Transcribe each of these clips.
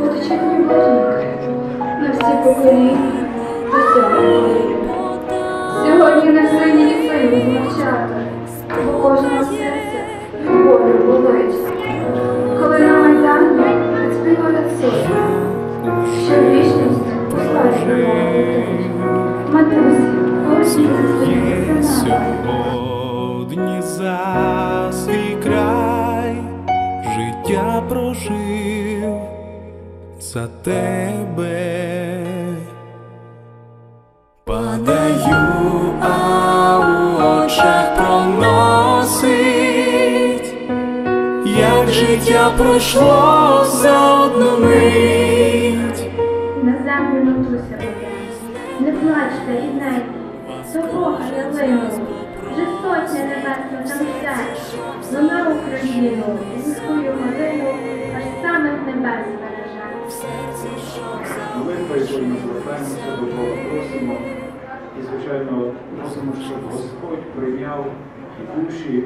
потечуть ніби ріки на всі покоління до сьомого. Сьогодні не сині і сині змовчати, бо кожного серця любов'ю болить. Коли на майдані відспівають сили, що вічність послать летить. Матусі, поверніться своїми синами. Прожив за тебе. Падаю, а у очах проносить, як життя пройшло за одну мить. На землю матуся моя, не плачте, рідненькі, до Бога я вину, вже сотня небесна на Україну, свою Молитва, якою ми звертаємося до Бога, просимо. І, звичайно, просимо, щоб Господь прийняв і душі,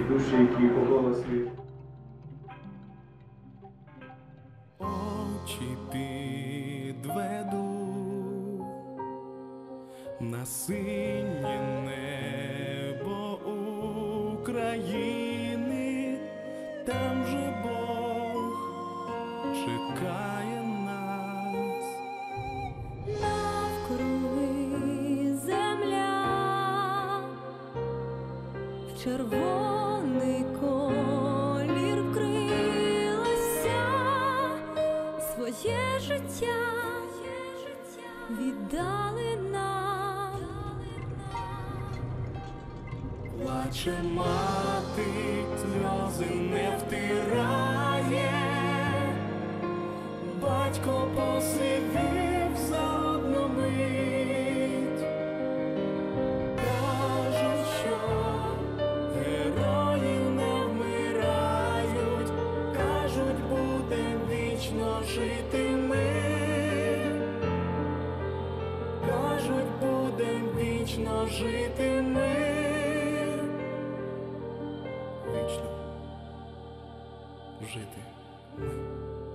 і душі, які оголосли. Очі підведу на синє небо України, там же Бог чекає червоний колір вкрилася, своє життя віддали нам. Плаче мати, сльози не втирає, батько посивів за одну мить. Вічно жити ми. Вічно жити ми.